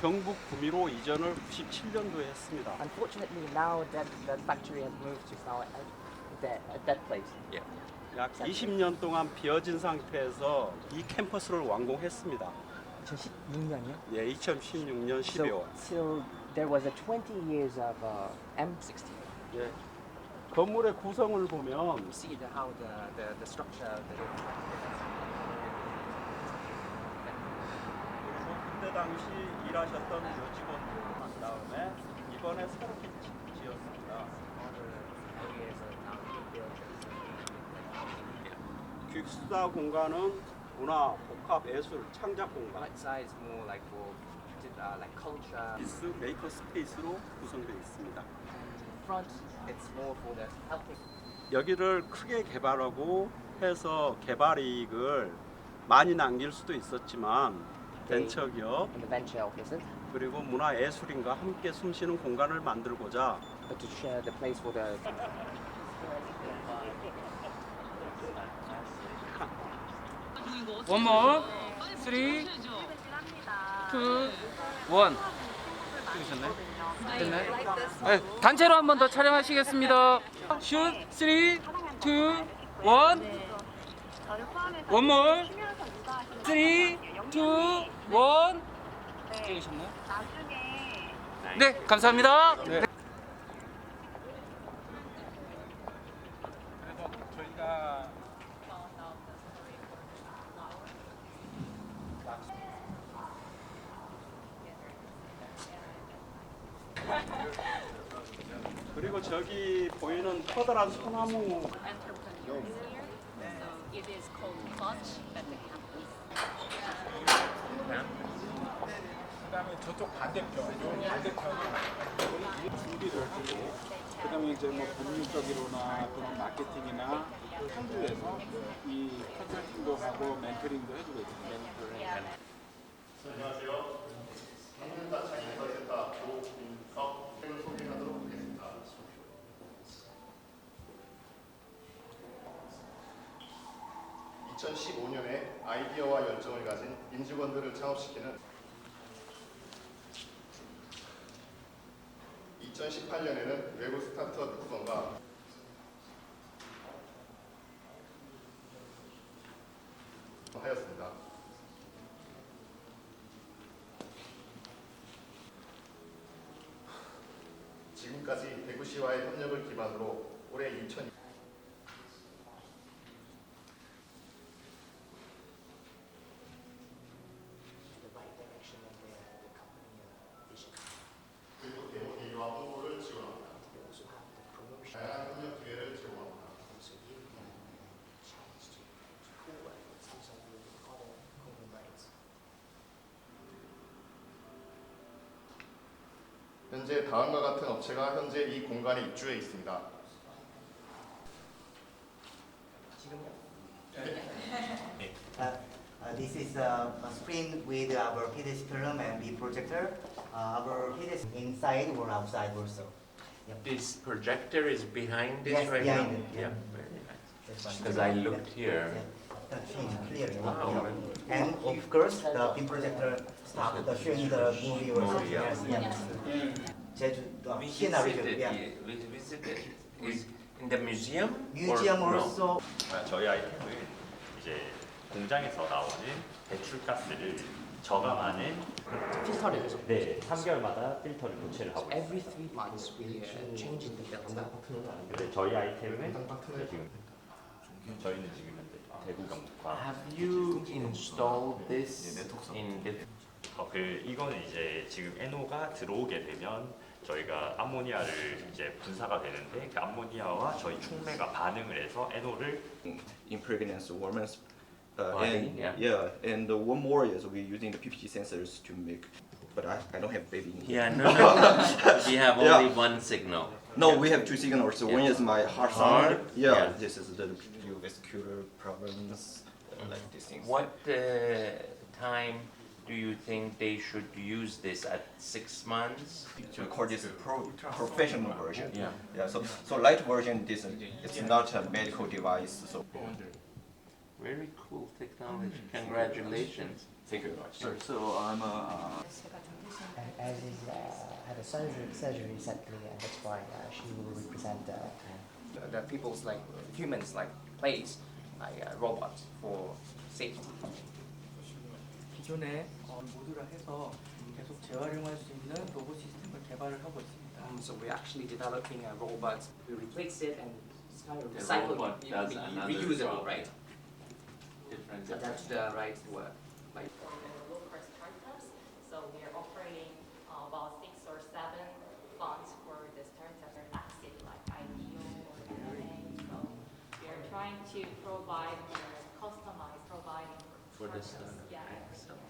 경북 구미로 이전을 97년도에 했습니다. Unfortunately, now that the factory has moved to now at that, at that place. 약 20년 동안 비어진 상태에서 이 캠퍼스를 완공했습니다. 2016년이요? 예, 2016년 So, 12월. so there was a 20 years of uh, M60. 예. 건물의 구성을 보면 see the, how the, the, the structure, the, 그때 당시 일하셨던 요직원들 한 다음에 이번에 새롭게 지- 지었습니다. 퀵수다 공간은 문화, 복합, 예술, 창작 공간, Outside is more like for uh, like culture. 비스 메이커 스페이스로 구성되어 있습니다. Front, it's more for the helping. 여기를 크게 개발하고 해서 개발 이익을 많이 남길 수도 있었지만 벤처 기업 in the venture offices, 그리고 문화 예술인과 함께 숨쉬는 공간을 만들고자 but to share the place for the One more. Three, two, one. 찍으셨나요? 됐나요? 네, 단체로 한 번 더 촬영하시겠습니다. 슛, 쓰리, 투, 원. One more. 쓰리, 투, 원. 찍으셨나요? 네, 감사합니다. 네. 저희가 그리고 저기 보이는 커다란 소나무 It is called Clutch at the campus. 그다음에 저쪽 반대편, 요 반대편이 준비를 하고 그다음에 이제 뭐 법률적으로나 또는 마케팅이나 상주에서 이 컨설팅도 하고 멘토링도 해주고 있습니다. 안녕하세요. 한국다 장애설센터 조인석 을 소개하도록 하겠습니다. 2015년에 아이디어와 열정을 가진 임직원들을 창업시키는 2018년에는 외부 스타트업 구성과 하였습니다. 지금까지 대구시와의 협력을 기반으로 올해 2000 현재 다음과 같은 업체가 현재 이 공간에 입주해 있습니다. 지금요? Uh, uh, this is uh, a screen with our PDS film and B projector. Uh, our PDS inside or outside also. This projector is behind this Yes, right behind now? it, yeah. Yeah, very nice. That's one. Because I looked here. Yeah, Shows clearly. And of course, the B projector start the showing the movie or something yeah. else. Yeah. 제주 uh, scenery, visited, yeah. we visited, is in the museum? or Museum no? also. 아, 저희 아이템은 이제 공장에서 나오는 배출가스를 저감하는 필터를 해서 네, 3개월마다 필터를 교체를 하고 있어요. every three months we uh, changing the filter. 근데 저희 아이템은 지금 저희는 지금 대구 경북과 Have you installed this in the 어, 그 이거는 이제 지금 에노가 들어오게 되면 저희가 암모니아를 이제 분사가 되는데 그 암모니아와 저희 충매가 반응을 해서 에노를 impregnance warmers. Uh, Body, and yeah. and uh, one more is we're using the PPG sensors to make, but I, I don't have baby in here. Yeah, no, no. we have Yeah. only one signal. No, we have two signals. So one is my heart Heart, sound. Yeah, yeah. this is the vascular problems, uh, like these things. What uh, time do you think they should use this at six months? To record this pro, professional version. Yeah. Yeah. So so light version, this it's not a medical device. So Very cool technology. Congratulations. thank you very much. So I'm a And as is uh, had a surgery, surgery recently, and that's why uh, she will represent uh, the, the people's like humans like place like uh, robots for safety. 기존에 어, 모듈화 해서 계속 재활용할 수 있는 로봇 시스템을 개발을 하고 있습니다. Um, so we're actually developing a robot. We replace it and it's kind of The recycled, robot re- does re- another reusable, job. right? Different. So that's the right word. Like local startups. So we are operating uh, about six or seven funds for the startups that are active, like IDEO or M&A. So we are trying to provide uh, customized providing For the startups. Yeah.